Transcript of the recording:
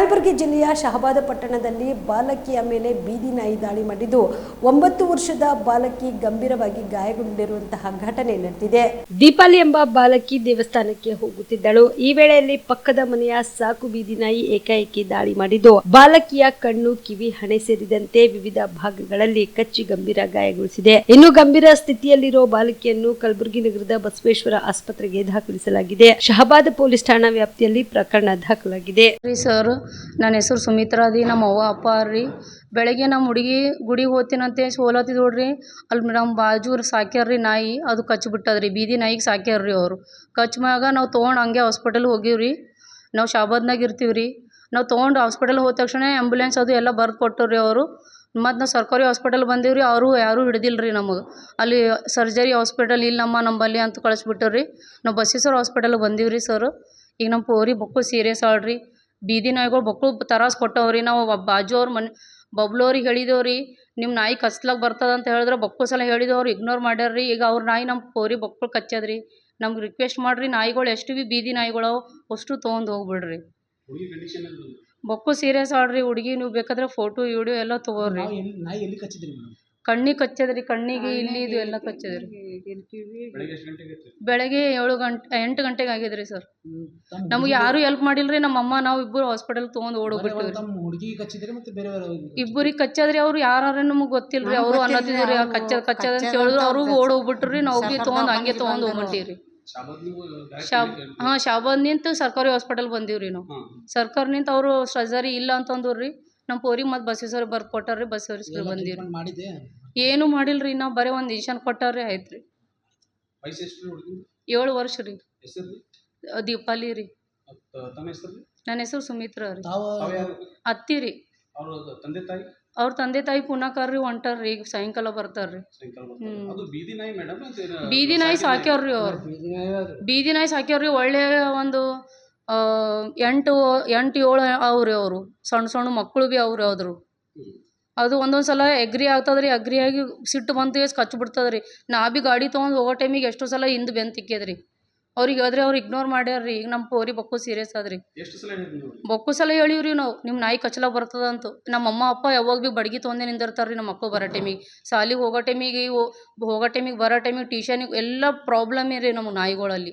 ಕಲಬುರಗಿ ಜಿಲ್ಲೆಯ ಶಹಬಾದ ಪಟ್ಟಣದಲ್ಲಿ ಬಾಲಕಿಯ ಮೇಲೆ ಬೀದಿ ನಾಯಿ ದಾಳಿ ಮಾಡಿದ್ದು ಒಂಬತ್ತು ವರ್ಷದ ಬಾಲಕಿ ಗಂಭೀರವಾಗಿ ಗಾಯಗೊಂಡಿರುವಂತಹ ಘಟನೆ ನಡೆದಿದೆ. ದೀಪಾಲಿ ಎಂಬ ಬಾಲಕಿ ದೇವಸ್ಥಾನಕ್ಕೆ ಹೋಗುತ್ತಿದ್ದಳು. ಈ ವೇಳೆಯಲ್ಲಿ ಪಕ್ಕದ ಮನೆಯ ಸಾಕು ಬೀದಿ ನಾಯಿ ಏಕಾಏಕಿ ದಾಳಿ ಮಾಡಿದ್ದು. ಬಾಲಕಿಯ ಕಣ್ಣು, ಕಿವಿ, ಹಣೆ ಸೇರಿದಂತೆ ವಿವಿಧ ಭಾಗಗಳಲ್ಲಿ ಕಚ್ಚಿ ಗಂಭೀರ ಗಾಯಗೊಳಿಸಿದೆ. ಇನ್ನು ಗಂಭೀರ ಸ್ಥಿತಿಯಲ್ಲಿರುವ ಬಾಲಕಿಯನ್ನು ಕಲಬುರಗಿ ನಗರದ ಬಸವೇಶ್ವರ ಆಸ್ಪತ್ರೆಗೆ ದಾಖಲಿಸಲಾಗಿದೆ. ಶಹಬಾದ್ ಪೊಲೀಸ್ ಠಾಣಾ ವ್ಯಾಪ್ತಿಯಲ್ಲಿ ಪ್ರಕರಣ ದಾಖಲಾಗಿದೆ. ನನ್ನ ಹೆಸರು ಸುಮಿತ್ರಾ ರೀ, ನಮ್ಮ ಅವ್ವ ಅಪ್ಪ ರೀ. ಬೆಳಗ್ಗೆ ನಮ್ಮ ಹುಡುಗಿ ಗುಡಿಗೆ ಹೋಗ್ತೀನಂತೆ ಸೋಲತ್ತಿದ್ ನೋಡ್ರಿ. ಅಲ್ಲಿ ನಮ್ಮ ಬಾಜೂರು ಸಾಕ್ಯಾರ ರೀ ನಾಯಿ, ಅದು ಕಚ್ಚಿಬಿಟ್ಟದ್ರಿ ಬೀದಿ ನಾಯಿಗೆ ಸಾಕ್ಯಾರ ರೀ ಅವರು. ಕಚ್ ಮ್ಯಾಗ ನಾವು ತೊಗೊಂಡು ಹಂಗೆ ಹಾಸ್ಪಿಟಲ್ ಹೋಗೀವಿ ರೀ. ನಾವು ಶಾಬಾದ್ನಾಗ ಇರ್ತೀವಿ ರೀ. ನಾವು ತೊಗೊಂಡು ಹಾಸ್ಪಿಟಲ್ ಹೋದ ತಕ್ಷಣ ಆ್ಯಂಬುಲೆನ್ಸ್ ಅದು ಎಲ್ಲ ಬರೆದು ಕೊಟ್ಟರು ರೀ ಅವರು. ಮತ್ತು ನಾವು ಸರ್ಕಾರಿ ಹಾಸ್ಪಿಟಲ್ ಬಂದೀವಿ ರೀ, ಅವರು ಯಾರೂ ಹಿಡ್ದಿಲ್ಲ ರೀ ನಮಗೆ. ಅಲ್ಲಿ ಸರ್ಜರಿ ಹಾಸ್ಪಿಟಲ್ ಇಲ್ಲಮ್ಮ ನಂಬಲ್ಲಿ ಅಂತ ಕಳಿಸ್ಬಿಟ್ಟರು ರೀ. ನಾವು ಬಸ್ಸೀಸರ್ ಹಾಸ್ಪಿಟಲ್ಗೆ ಬಂದೀವಿ ರೀ ಸರ್ ಈಗ ನಮ್ಮ ಪೋರಿ ಬಕ್ಕು ಸೀರಿಯಸ್ ಆಳ್ರಿ. ಬೀದಿ ನಾಯಿಗಳು ಬಕ್ಳು ತರಾಸ್ ಕೊಟ್ಟವ್ರಿ. ನಾವು ಒಬ್ಬ ಬಾಜು ಅವ್ರ ಮನೆ ಬಬ್ಲೋರಿಗೆ ಹೇಳಿದೇವ್ರಿ ನಿಮ್ಮ ನಾಯಿ ಕಚ್ಲಾಕ್ ಬರ್ತದ ಅಂತ ಹೇಳಿದ್ರೆ ಬಕ್ಕು ಸಲ ಹೇಳಿದೆವು ಅವ್ರು ಇಗ್ನೋರ್ ಮಾಡ್ಯಾರ್ರಿ. ಈಗ ಅವ್ರ ನಾಯಿ ನಮ್ಮ ಪೋರಿ ಬಕ್ಕಳು ಕಚ್ಚದ್ರಿ. ನಮ್ಗೆ ರಿಕ್ವೆಸ್ಟ್ ಮಾಡಿರಿ ನಾಯಿಗಳು ಎಷ್ಟು ಭೀ ಬೀದಿ ನಾಯಿಗಳು ಅಷ್ಟು ತೊಗೊಂಡು ಹೋಗ್ಬಿಡ್ರಿ. ಬೊಕ್ಕು ಸೀರಿಯಸ್ ಆಡ್ರಿ ಹುಡುಗಿ ನೀವು ಬೇಕಾದ್ರೆ ಫೋಟೋ ವಿಡಿಯೋ ಎಲ್ಲ ತೊಗೋರಿ. ನಾಯಿ ಎಲ್ಲಿ ಕಚ್ಚಿದ್ರಿ ಕಣ್ಣಿಗೆ ಕಚ್ಚದ್ರಿ ಕಣ್ಣಿಗೆ ಇಲ್ಲಿ ಇದು ಎಲ್ಲ ಕಚ್ಚದ್ರಿ. ಬೆಳಗ್ಗೆ ಎಷ್ಟು ಗಂಟೆಗೆ ಬೆಳಗ್ಗೆ ಏಳು ಗಂಟೆ ಎಂಟು ಗಂಟೆಗೆ ಆಗಿದ್ರಿ ಸರ್. ನಮ್ಗೆ ಯಾರು ಹೆಲ್ಪ್ ಮಾಡಿಲ್ರಿ ನಮ್ಮ ಅಮ್ಮ ನಾವು ಇಬ್ಬರು ಹಾಸ್ಪಿಟಲ್ ತೊಗೊಂಡು ಓಡೋಗ್ಬಿಟ್ಟಿವಿ ತಮ್ಮ ಹುಡುಗಿ ಕಚ್ಚಿದ್ರಿ ಮತ್ತೆ ಬೇರೆ ಬೇರೆ ಇಬ್ಬರಿಗೆ ಕಚ್ಚದ್ರಿ ಅವ್ರು ಯಾರು ನಮಗೆ ಗೊತ್ತಿಲ್ರಿ ಅವರು ಅನ್ನತ್ತಿದ್ರಿ ಕಚ್ಚ ಕಚ್ಚದ ಅಂತ ಹೇಳಿದ್ರು ಅವರು ಓಡ್ ಹೋಗ್ಬಿಟ್ರಿ ನಾವು ಭೀ ತೊಗೊಂಡು ಹಂಗೆ ತೊಗೊಂಡು ಹೋಗ್ಬಿಟ್ಟಿವ್ರಿ. ಶಾಬ್ ಹಾಂ ಶಾಬಾದ್ ನಿಂತು ಸರ್ಕಾರಿ ಹಾಸ್ಪಿಟಲ್ ಬಂದೀವ್ರಿ ನಾವು. ಹಾಂ ಸರ್ಕಾರ ನಿಂತು ಅವರು ಸರ್ಜರಿ ಇಲ್ಲ ಅಂತಂದ್ರು ರೀ ನಮ್ಮ ಪೋರಿಗೆ ಮತ್ತೆ ಬಸವೇಶ್ವರ ಬರ್ದು ಕೊಟ್ಟಾರ್ರಿ ಬಸವೇಶ್ವರ ಬಂದಿರಿ ಏನು ಮಾಡಿಲ್ರಿ ನಾವು ಬರೀ ಒಂದು ಇಂಜೆಕ್ಷನ್ ಕೊಟ್ಟಾರ್ರಿ ಆಯ್ತು ರೀ ಏಳು ವರ್ಷ ರೀ ದೀಪಾಲಿ ರೀ. ನನ್ನ ಹೆಸರು ಸುಮಿತ್ರ ರೀ. ಅತ್ತಿ ರೀ. ಅವ್ರ ತಂದೆ ತಾಯಿ? ಅವ್ರ ತಂದೆ ತಾಯಿ ಪುನಃ ರೀ ಹೊಂಟಾರ್ರಿ ಈಗ ಸಾಯಂಕಾಲ ಬರ್ತಾರ್ರಿ. ಬರ್ತಾರೆ. ಅದು ಬೀದಿ ನಾಯಿ ಸಾಕ್ಯವ್ರಿ ಬೀದಿ ನಾಯಿ ಸಾಕ್ಯಾವ್ರಿ ಅವ್ರು. ಬೀದಿ ನಾಯಿ ಸಾಕ್ಯಾವ್ರಿ ಒಳ್ಳೆ ಒಂದು ಎಂಟು ಎಂಟು ಏಳು ಅವ್ರಿ ಅವರು. ಸಣ್ಣ ಸಣ್ಣ ಮಕ್ಕಳು ಭೀ ಅವ್ರಿ ಅದ್ರು ಅದು ಒಂದೊಂದು ಸಲ ಎಗ್ರಿ ಆಗ್ತದ್ರಿ ಅಗ್ರಿ ಆಗಿ ಸಿಟ್ಟು ಬಂತು ಎಷ್ಟು ಕಚ್ಚಿ ಬಿಡ್ತದ್ರಿ. ನಾ ಭೀ ಗಾಡಿ ತೊಗೊಂಡು ಹೋಗೋ ಟೈಮಿಗೆ ಎಷ್ಟೋ ಸಲ ಹಿಂದೆ ಬೆನ್ ತಿಕ್ಕಿದ್ರಿ ಅವ್ರಿಗೆ ಹೇಳಿದ್ರೆ ಅವ್ರು ಇಗ್ನೋರ್ ಮಾಡ್ಯಾರ್ರಿ. ಈಗ ನಮ್ಮ ಪೋರಿ ಬಕ್ಕು ಸೀರಿಯಸ್ ಆದ್ರಿ. ಬಕ್ಕು ಸಲ ಹೇಳಿವ್ರಿ ನಾವು. ನಿಮ್ಮ ನಾಯಿ ಕಚ್ಚಲ ಬರ್ತದ ಅಂತ ನಮ್ಮ ಅಮ್ಮ ಅಪ್ಪ ಯಾವಾಗ ಭೀ ಬಡ್ಗಿ ತೊಗೊಂಡೆ ನಿಂದಿರ್ತಾರ್ರಿ ನಮ್ಮ ಮಕ್ಕಳು ಬರೋ ಟೈಮಿಗೆ ಸಾಲಿಗೆ ಹೋಗೋ ಟೈಮಿಗೆ ಹೋಗೋ ಟೈಮಿಗೆ ಬರೋ ಟೈಮಿಗೆ ಟ್ಯೂಷನಿಗೆ ಎಲ್ಲ ಪ್ರಾಬ್ಲಮ್ ರೀ ನಮ್ಮ ನಾಯಿಗಳಲ್ಲಿ.